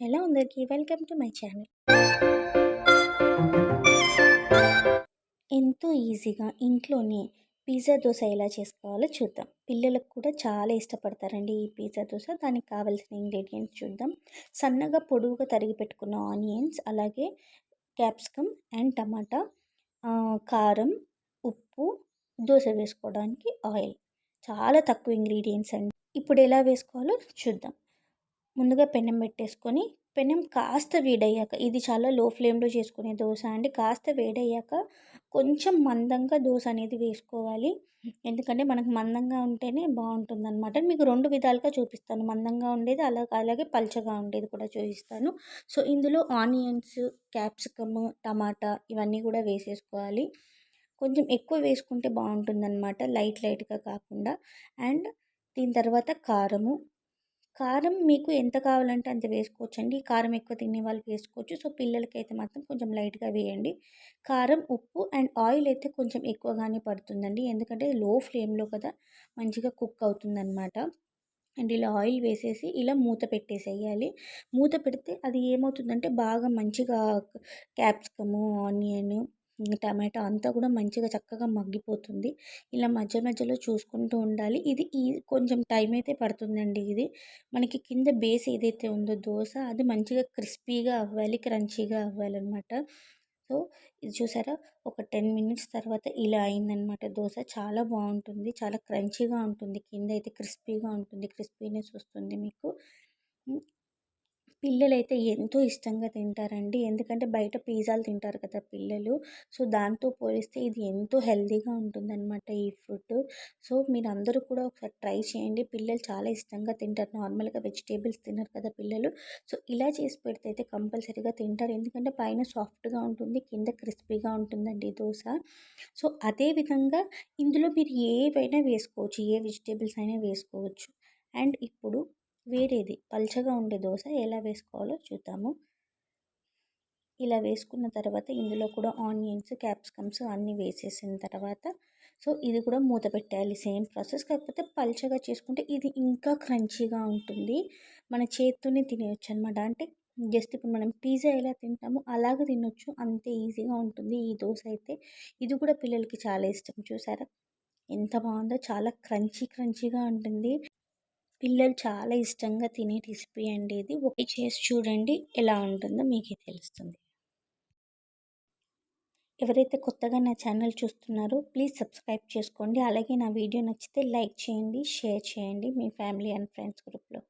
Hello అందరికీ welcome to my channel. ఎంతో ఈజీగా ఇంట్లోనే పిజ్జా దోశ ఎలా చేసుకోవాలో చూద్దాం. పిల్లలకు కూడా చాలా ఇష్టపడతారండి ఈ పిజ్జా దోశ. దానికి కావాల్సిన ఇంగ్రీడియంట్స్ చూద్దాం. సన్నగా పొడవుగా తరిగి పెట్టుకున్న ఆనియన్స్ అలాగే క్యాప్సికమ్ అండ్ టమాటా కారం ఉప్పు దోశ వేసుకోవడానికి ఆయిల్. చాలా తక్కువ ఇంగ్రీడియంట్స్ అండి. ఇప్పుడు ఎలా వేసుకోవాలో చూద్దాం. ముందుగా పెనం పెట్టేసుకొని పెనం కాస్త వేడయ్యాక ఇది చాలా లో ఫ్లేమ్లో చేసుకునే దోశ అండి. కాస్త వేడయ్యాక కొంచెం మందంగా దోశ అనేది వేసుకోవాలి. ఎందుకంటే మనకు మందంగా ఉంటేనే బాగుంటుంది అనమాట మీకు రెండు విధాలుగా చూపిస్తాను. మందంగా ఉండేది అలాగే అలాగే పల్చగా ఉండేది కూడా చూపిస్తాను. సో ఇందులో ఆనియన్స్ క్యాప్సికమ్ టమాటా ఇవన్నీ కూడా వేసేసుకోవాలి. కొంచెం ఎక్కువ వేసుకుంటే బాగుంటుంది అనమాట లైట్ లైట్గా కాకుండా. అండ్ దీని తర్వాత కారము కారం మీకు ఎంత కావాలంటే అంత వేసుకోవచ్చండి. కారం ఎక్కువ తినే వాళ్ళు వేసుకోవచ్చు. సో పిల్లలకి అయితే మాత్రం కొంచెం లైట్గా వేయండి. కారం ఉప్పు అండ్ ఆయిల్ అయితే కొంచెం ఎక్కువగానే పడుతుందండి. ఎందుకంటే లో ఫ్లేమ్లో కదా మంచిగా కుక్ అవుతుందన్నమాట. అండ్ ఇలా ఆయిల్ వేసేసి ఇలా మూత పెట్టేసేయాలి. మూత పెడితే అది ఏమవుతుందంటే బాగా మంచిగా క్యాప్సికము ఆనియన్ టమాటా అంతా కూడా మంచిగా చక్కగా మగ్గిపోతుంది. ఇలా మధ్య మధ్యలో చూసుకుంటూ ఉండాలి. ఇది ఈ కొంచెం టైం అయితే పడుతుందండి ఇది. మనకి కింద బేస్ ఏదైతే ఉందో దోశ అది మంచిగా క్రిస్పీగా అవ్వాలి క్రంచీగా అవ్వాలన్నమాట. సో ఇది చూసారా? ఒక టెన్ మినిట్స్ తర్వాత ఇలా అయిందనమాట దోశ. చాలా బాగుంటుంది. చాలా క్రంచీగా ఉంటుంది. కింద అయితే క్రిస్పీగా ఉంటుంది. క్రిస్పీనెస్ వస్తుంది మీకు. పిల్లలైతే ఎంతో ఇష్టంగా తింటారండి. ఎందుకంటే బయట పిజ్జాలు తింటారు కదా పిల్లలు. సో దాంతో పోలిస్తే ఇది ఎంతో హెల్తీగా ఉంటుందన్నమాట ఈ ఫుడ్. సో మీరు అందరూ కూడా ఒకసారి ట్రై చేయండి. పిల్లలు చాలా ఇష్టంగా తింటారు. నార్మల్గా వెజిటేబుల్స్ తినరు కదా పిల్లలు. సో ఇలా చేసి పెడితే అయితే కంపల్సరీగా తింటారు. ఎందుకంటే పైన సాఫ్ట్గా ఉంటుంది కింద క్రిస్పీగా ఉంటుందండి దోశ. సో అదేవిధంగా ఇందులో మీరు ఏవైనా వేసుకోవచ్చు. ఏ వెజిటేబుల్స్ అయినా వేసుకోవచ్చు. అండ్ ఇప్పుడు వేరేది. పల్చగా ఉండే దోశ ఎలా వేసుకోవాలో చూద్దాము. ఇలా వేసుకున్న తర్వాత ఇందులో కూడా ఆనియన్స్ క్యాప్సికమ్స్ అన్నీ వేసేసిన తర్వాత సో ఇది కూడా మూత పెట్టాలి సేమ్ ప్రాసెస్. కాకపోతే పల్చగా చేసుకుంటే ఇది ఇంకా క్రంచీగా ఉంటుంది. మన చేత్తోనే తినేయచ్చు అనమాట అంటే జస్ట్ ఇప్పుడు మనం పిజ్జా ఎలా తింటామో అలాగే తినొచ్చు. అంతే ఈజీగా ఉంటుంది ఈ దోశ అయితే. ఇది కూడా పిల్లలకి చాలా ఇష్టం. చూసారా? ఎంత బాగుందో. చాలా క్రంచీ క్రంచీగా ఉంటుంది. పిల్లలు చాలా ఇష్టంగా తినే రెసిపీ అండి ఇది. ఒకటి చేసి చూడండి ఎలా ఉంటుందో మీకే తెలుస్తుంది. ఎవరైతే కొత్తగా నా ఛానల్ చూస్తున్నారో ప్లీజ్ సబ్స్క్రైబ్ చేసుకోండి. అలాగే నా వీడియో నచ్చితే లైక్ చేయండి షేర్ చేయండి మీ ఫ్యామిలీ అండ్ ఫ్రెండ్స్ గ్రూప్లో.